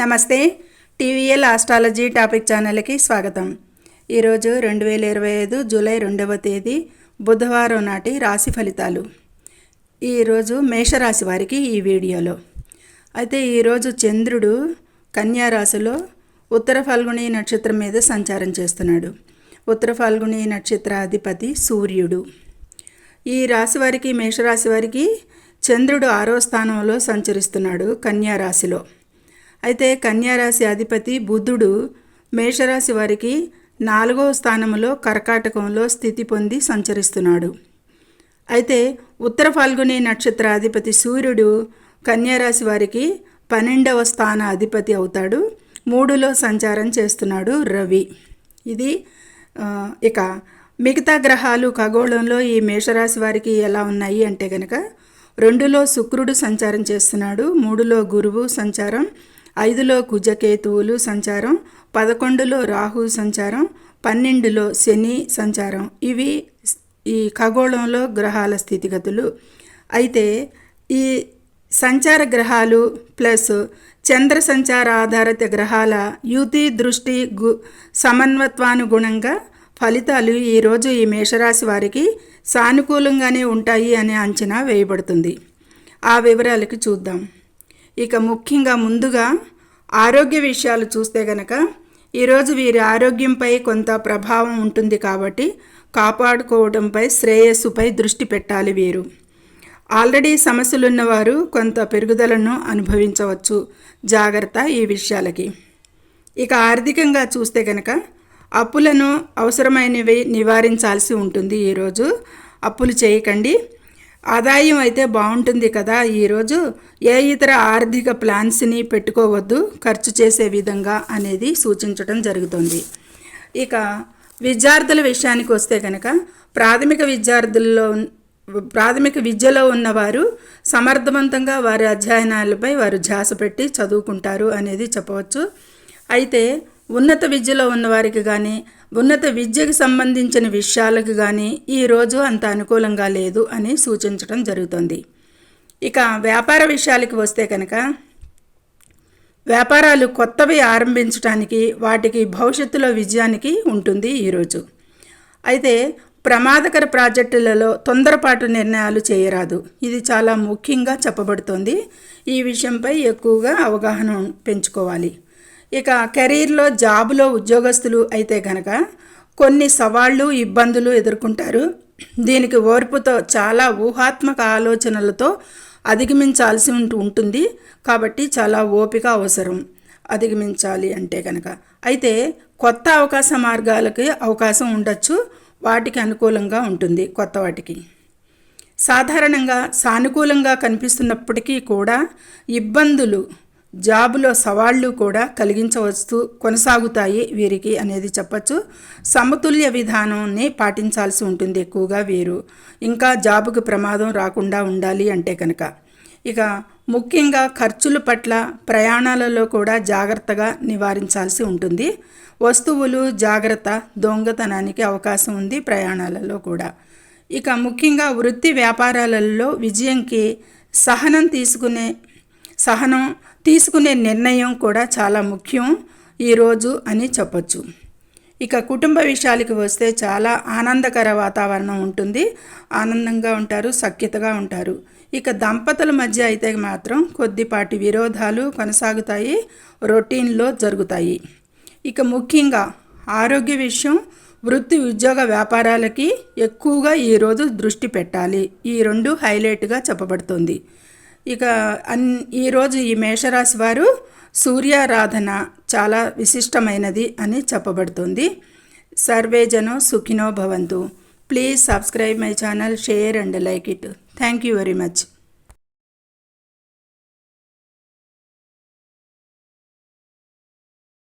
నమస్తే. TVL astrology topic ఛానల్కి స్వాగతం. ఈరోజు రెండు వేల ఇరవై ఐదు జూలై రెండవ తేదీ బుధవారం నాటి రాశి ఫలితాలు. ఈరోజు మేషరాశి వారికి ఈ వీడియోలో. అయితే ఈరోజు చంద్రుడు కన్యా రాశిలో ఉత్తర ఫాల్గుని నక్షత్రం మీద సంచారం చేస్తున్నాడు. ఉత్తర ఫాల్గుని నక్షత్ర అధిపతి సూర్యుడు. ఈ రాశి వారికి మేషరాశి వారికి చంద్రుడు ఆరో స్థానంలో సంచరిస్తున్నాడు కన్యా రాశిలో. అయితే కన్యారాశి అధిపతి బుద్ధుడు మేషరాశి వారికి నాలుగవ స్థానంలో కర్కాటకంలో స్థితి పొంది సంచరిస్తున్నాడు. అయితే ఉత్తర ఫాల్గుని నక్షత్ర అధిపతి సూర్యుడు కన్యారాశి వారికి పన్నెండవ స్థాన అధిపతి అవుతాడు. మూడులో సంచారం చేస్తున్నాడు రవి. ఇది ఇక మిగతా గ్రహాలు ఖగోళంలో ఈ మేషరాశి వారికి ఎలా ఉన్నాయి అంటే కనుక రెండులో శుక్రుడు సంచారం చేస్తున్నాడు. మూడులో గురువు సంచారం ఐదులో కుజకేతువులు సంచారం పదకొండులో రాహు సంచారం పన్నెండులో శని సంచారం. ఇవి ఈ ఖగోళంలో గ్రహాల స్థితిగతులు. అయితే ఈ సంచార గ్రహాలు ప్లస్ చంద్ర సంచార ఆధారిత గ్రహాల యుతి దృష్టి గు సమన్వత్వానుగుణంగా ఫలితాలు ఈరోజు ఈ మేషరాశి వారికి సానుకూలంగానే ఉంటాయి అనే అంచనా వేయబడుతుంది. ఆ వివరాలకి చూద్దాం. ఇక ముఖ్యంగా ముందుగా ఆరోగ్య విషయాలు చూస్తే గనక ఈరోజు వీరి ఆరోగ్యంపై కొంత ప్రభావం ఉంటుంది కాబట్టి కాపాడుకోవడంపై శ్రేయస్సుపై దృష్టి పెట్టాలి వీరు. ఆల్రెడీ సమస్యలున్నవారు కొంత పెరుగుదలను అనుభవించవచ్చు. జాగ్రత్త ఈ విషయాలకి. ఇక ఆర్థికంగా చూస్తే కనుక అప్పులను అవసరమైనవి నివారించాల్సి ఉంటుంది ఈరోజు అప్పులు చేయకండి ఆదాయం అయితే బాగుంటుంది కదా ఈరోజు. ఏ ఇతర ఆర్థిక ప్లాన్స్ని పెట్టుకోవద్దు ఖర్చు చేసే విధంగా అనేది సూచించడం జరుగుతుంది. ఇక విద్యార్థుల విషయానికి వస్తే కనుక ప్రాథమిక విద్యార్థుల్లో ప్రాథమిక విద్యలో ఉన్నవారు సమర్థవంతంగా వారి అధ్యయనాలపై వారు ధ్యాస పెట్టి చదువుకుంటారు అనేది చెప్పవచ్చు. అయితే ఉన్నత విద్యలో ఉన్నవారికి కానీ ఉన్నత విద్యకు సంబంధించిన విషయాలకు కానీ ఈరోజు అంత అనుకూలంగా లేదు అని సూచించడం జరుగుతుంది. ఇక వ్యాపార విషయాలకి వస్తే కనుక వ్యాపారాలు కొత్తవి ఆరంభించడానికి వాటికి భవిష్యత్తులో విజయానికి ఉంటుంది ఈరోజు అయితే ప్రమాదకర ప్రాజెక్టులలో తొందరపాటు నిర్ణయాలు చేయరాదు. ఇది చాలా ముఖ్యంగా చెప్పబడుతోంది. ఈ విషయంపై ఎక్కువగా అవగాహన పెంచుకోవాలి. ఇక కెరీర్లో జాబులో ఉద్యోగస్తులు అయితే కనుక కొన్ని సవాళ్ళు ఇబ్బందులు ఎదుర్కొంటారు. దీనికి ఓర్పుతో చాలా ఊహాత్మక ఆలోచనలతో అధిగమించాల్సి ఉంటూ ఉంటుంది. కాబట్టి చాలా ఓపిక అవసరం. అధిగమించాలి అంటే కనుక అయితే కొత్త అవకాశ మార్గాలకి అవకాశం ఉండొచ్చు. వాటికి అనుకూలంగా ఉంటుంది కొత్త వాటికి. సాధారణంగా సానుకూలంగా కనిపిస్తున్నప్పటికీ కూడా ఇబ్బందులు జాబులో సవాళ్ళు కూడా కలిగించవచ్చు కొనసాగుతాయి వీరికి అనేది చెప్పచ్చు. సమతుల్య విధానాన్ని పాటించాల్సి ఉంటుంది ఎక్కువగా వీరు. ఇంకా జాబుకు ప్రమాదం రాకుండా ఉండాలి అంటే కనుక. ఇక ముఖ్యంగా ఖర్చుల పట్ల ప్రయాణాలలో కూడా జాగ్రత్తగా నివారించాల్సి ఉంటుంది. వస్తువులు జాగ్రత్త దొంగతనానికి అవకాశం ఉంది ప్రయాణాలలో కూడా. ఇక ముఖ్యంగా వృత్తి వ్యాపారాలలో విజయంకి సహనం తీసుకునే సహనం తీసుకునే నిర్ణయం కూడా చాలా ముఖ్యం ఈరోజు అని చెప్పొచ్చు. ఇక కుటుంబ విషయాలకి వస్తే చాలా ఆనందకర వాతావరణం ఉంటుంది. ఆనందంగా ఉంటారు సఖ్యతగా ఉంటారు. ఇక దంపతుల మధ్య అయితే మాత్రం కొద్దిపాటి విరోధాలు కొనసాగుతాయి రొటీన్లో జరుగుతాయి. ఇక ముఖ్యంగా ఆరోగ్య విషయం వృత్తి ఉద్యోగ వ్యాపారాలకి ఎక్కువగా ఈరోజు దృష్టి పెట్టాలి. ఈ రెండు హైలైట్గా చెప్పబడుతుంది. ఇక అన్ ఈరోజు ఈ మేషరాశి వారు సూర్యారాధన చాలా విశిష్టమైనది అని చెప్పబడుతుంది. సర్వేజనో సుఖినో భవంతు. Please subscribe my channel share and like it. Thank you very much.